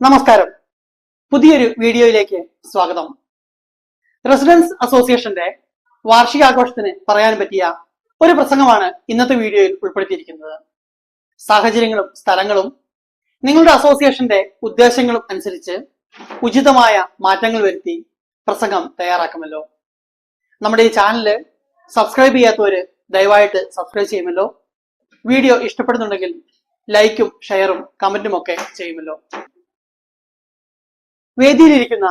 നമസ്കാരം. പുതിയൊരു വീഡിയോയിലേക്ക് സ്വാഗതം. റെസിഡൻസ് അസോസിയേഷന്റെ വാർഷികാഘോഷത്തിന് പറയാൻ പറ്റിയ ഒരു പ്രസംഗമാണ് ഇന്നത്തെ വീഡിയോയിൽ ഉൾപ്പെടുത്തിയിരിക്കുന്നത്. സാഹചര്യങ്ങളും സ്ഥലങ്ങളും നിങ്ങളുടെ അസോസിയേഷന്റെ ഉദ്ദേശങ്ങളും അനുസരിച്ച് ഉചിതമായ മാറ്റങ്ങൾ വരുത്തി പ്രസംഗം തയ്യാറാക്കുമല്ലോ. നമ്മുടെ ഈ ചാനൽ സബ്സ്ക്രൈബ് ചെയ്യാത്തവര് ദയവായിട്ട് സബ്സ്ക്രൈബ് ചെയ്യുമല്ലോ. വീഡിയോ ഇഷ്ടപ്പെടുന്നുണ്ടെങ്കിൽ ലൈക്കും ഷെയറും കമന്റും ഒക്കെ ചെയ്യുമല്ലോ. വേദിയിലിരിക്കുന്ന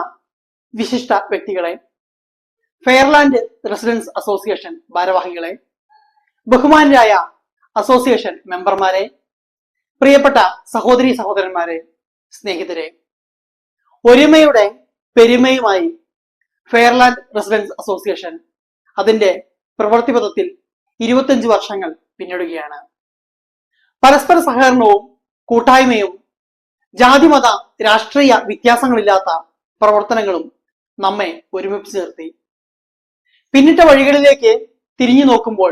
വിശിഷ്ട വ്യക്തികളെ ഫെയർലാൻഡ് റെസിഡൻസ് അസോസിയേഷൻ ഭാരവാഹികളെ ബഹുമാനരായ അസോസിയേഷൻ മെമ്പർമാരെ പ്രിയപ്പെട്ട സഹോദരി സഹോദരന്മാരെ സ്നേഹിതരെ ഒരുമയുടെ പെരുമയുമായി ഫെയർലാൻഡ് റെസിഡൻസ് അസോസിയേഷൻ അതിന്റെ പ്രവൃത്തിപഥത്തിൽ ഇരുപത്തഞ്ച് വർഷങ്ങൾ പിന്നിടുകയാണ്. പരസ്പര സഹകരണവും കൂട്ടായ്മയും ജാതിമത രാഷ്ട്രീയ വ്യത്യാസങ്ങളില്ലാത്ത പ്രവർത്തനങ്ങളും നമ്മെ ഒരുമിപ്പിച്ച് നിർത്തി. പിന്നിട്ട വഴികളിലേക്ക് തിരിഞ്ഞു നോക്കുമ്പോൾ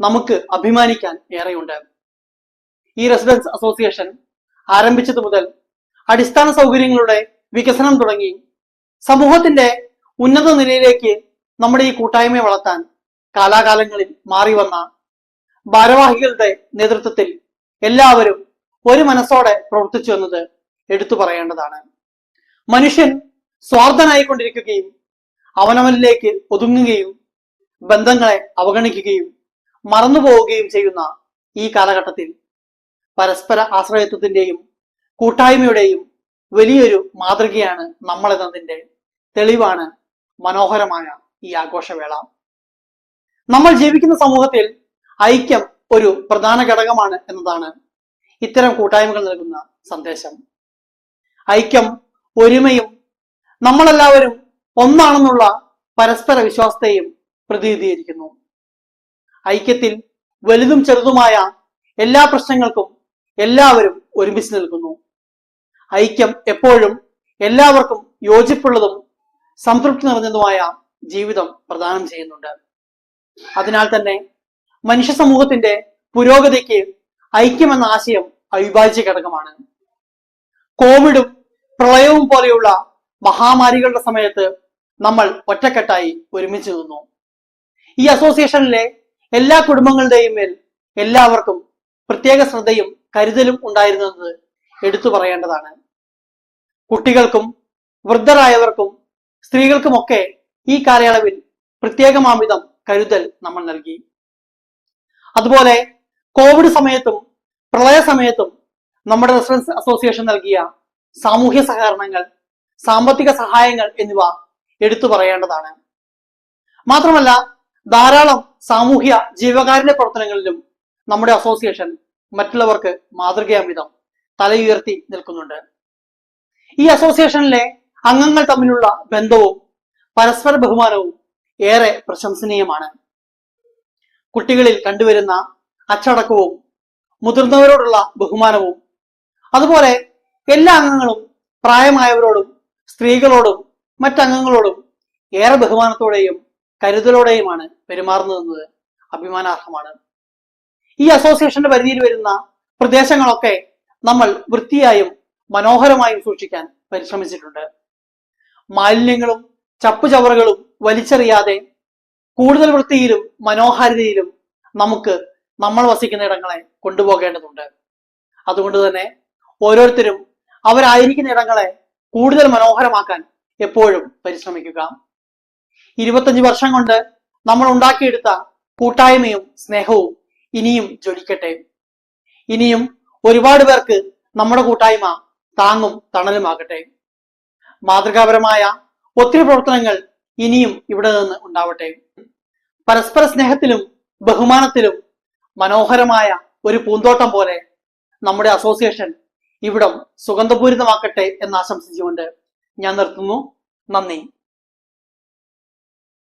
നമുക്ക് അഭിമാനിക്കാൻ ഏറെയുണ്ട് ഈ റെസിഡൻസ് അസോസിയേഷൻ ആരംഭിച്ചത് മുതൽ അടിസ്ഥാന സൗകര്യങ്ങളുടെ വികസനം തുടങ്ങി സമൂഹത്തിന്റെ ഉന്നത നിലയിലേക്ക് നമ്മുടെ ഈ കൂട്ടായ്മയെ വളർത്താൻ കാലാകാലങ്ങളിൽ മാറി വന്ന ഭാരവാഹികളുടെ നേതൃത്വത്തിൽ എല്ലാവരും ഒരു മനസ്സോടെ പ്രവർത്തിച്ചു എന്നത് എടുത്തു പറയേണ്ടതാണ്. മനുഷ്യൻ സ്വാർത്ഥനായിക്കൊണ്ടിരിക്കുകയും അവനവനിലേക്ക് ഒതുങ്ങുകയും ബന്ധങ്ങളെ അവഗണിക്കുകയും മറന്നുപോവുകയും ചെയ്യുന്ന ഈ കാലഘട്ടത്തിൽ പരസ്പര ആശ്രയത്വത്തിന്റെയും കൂട്ടായ്മയുടെയും വലിയൊരു മാതൃകയാണ് നമ്മളെന്നതിന്റെ തെളിവാണ് മനോഹരമായ ഈ ആഘോഷവേള. നമ്മൾ ജീവിക്കുന്ന സമൂഹത്തിൽ ഐക്യം ഒരു പ്രധാന ഘടകമാണ് എന്നതാണ് ഇത്തരം കൂട്ടായ്മകൾ നൽകുന്ന സന്ദേശം. ഐക്യം ഒരുമയും നമ്മളെല്ലാവരും ഒന്നാണെന്നുള്ള പരസ്പര വിശ്വാസത്തെയും പ്രതിനിധീകരിക്കുന്നു ഐക്യത്തിൽ വലുതും ചെറുതുമായ എല്ലാ പ്രശ്നങ്ങൾക്കും എല്ലാവരും ഒരുമിച്ച് നിൽക്കുന്നു. ഐക്യം എപ്പോഴും എല്ലാവർക്കും യോജിപ്പുള്ളതും സംതൃപ്തി നിറഞ്ഞതുമായ ജീവിതം പ്രദാനം ചെയ്യുന്നുണ്ട്. അതിനാൽ തന്നെ മനുഷ്യ സമൂഹത്തിന്റെ പുരോഗതിക്ക് ഐക്യം എന്ന ആശയം അവിഭാജ്യ ഘടകമാണ്. കോവിഡും പ്രളയവും പോലെയുള്ള മഹാമാരികളുടെ സമയത്ത് നമ്മൾ ഒറ്റക്കെട്ടായി ഒരുമിച്ച് നിന്നു. ഈ അസോസിയേഷനിലെ എല്ലാ കുടുംബങ്ങളുടെയും മേൽ എല്ലാവർക്കും പ്രത്യേക ശ്രദ്ധയും കരുതലും ഉണ്ടായിരുന്നത് എടുത്തു പറയേണ്ടതാണ്. കുട്ടികൾക്കും വൃദ്ധരായവർക്കും സ്ത്രീകൾക്കുമൊക്കെ ഈ കാലയളവിൽ പ്രത്യേകമാവിധം കരുതൽ നമ്മൾ നൽകി. അതുപോലെ കോവിഡ് സമയത്തും പ്രളയ സമയത്തും നമ്മുടെ റെസിഡൻസ് അസോസിയേഷൻ നൽകിയ സാമൂഹ്യ സഹകരണങ്ങൾ സാമ്പത്തിക സഹായങ്ങൾ എന്നിവ എടുത്തു പറയേണ്ടതാണ്. മാത്രമല്ല ധാരാളം സാമൂഹ്യ ജീവകാരുണ്യ പ്രവർത്തനങ്ങളിലും നമ്മുടെ അസോസിയേഷൻ മറ്റുള്ളവർക്ക് മാതൃകയാമിതം തലയുയർത്തി നിൽക്കുന്നുണ്ട്. ഈ അസോസിയേഷനിലെ അംഗങ്ങൾ തമ്മിലുള്ള ബന്ധവും പരസ്പര ബഹുമാനവും ഏറെ പ്രശംസനീയമാണ്. കുട്ടികളിൽ കണ്ടുവരുന്ന അച്ചടക്കവും മുതിർന്നവരോടുള്ള ബഹുമാനവും അതുപോലെ എല്ലാ അംഗങ്ങളും പ്രായമായവരോടും സ്ത്രീകളോടും മറ്റംഗങ്ങളോടും ഏറെ ബഹുമാനത്തോടെയും കരുതലോടെയുമാണ് പെരുമാറുന്നതെന്നത് അഭിമാനാർഹമാണ്. ഈ അസോസിയേഷന്റെ പരിധിയിൽ വരുന്ന പ്രദേശങ്ങളൊക്കെ നമ്മൾ വൃത്തിയായും മനോഹരമായും സൂക്ഷിക്കാൻ പരിശ്രമിച്ചിട്ടുണ്ട്. മാലിന്യങ്ങളും ചപ്പുചവറുകളും വലിച്ചെറിയാതെ കൂടുതൽ വൃത്തിയിലും മനോഹാരിതയിലും നമുക്ക് നമ്മൾ വസിക്കുന്ന ഇടങ്ങളെ കൊണ്ടുപോകേണ്ടതുണ്ട്. അതുകൊണ്ട് തന്നെ ഓരോരുത്തരും അവരായിരിക്കുന്ന ഇടങ്ങളെ കൂടുതൽ മനോഹരമാക്കാൻ എപ്പോഴും പരിശ്രമിക്കുക. ഇരുപത്തഞ്ച് വർഷം കൊണ്ട് നമ്മൾ ഉണ്ടാക്കിയെടുത്ത കൂട്ടായ്മയും സ്നേഹവും ഇനിയും ജ്വലിക്കട്ടെ. ഇനിയും ഒരുപാട് പേർക്ക് നമ്മുടെ കൂട്ടായ്മ താങ്ങും തണലുമാകട്ടെ. മാതൃകാപരമായ ഒത്തിരി പ്രവർത്തനങ്ങൾ ഇനിയും ഇവിടെ നിന്ന് ഉണ്ടാവട്ടെ. പരസ്പര സ്നേഹത്തിലും ബഹുമാനത്തിലും മനോഹരമായ ഒരു പൂന്തോട്ടം പോലെ നമ്മുടെ അസോസിയേഷൻ ഇവിടം സുഗന്ധപൂരിതമാക്കട്ടെ എന്ന് ആശംസിച്ചുകൊണ്ട് ഞാൻ നിർത്തുന്നു. നന്ദി.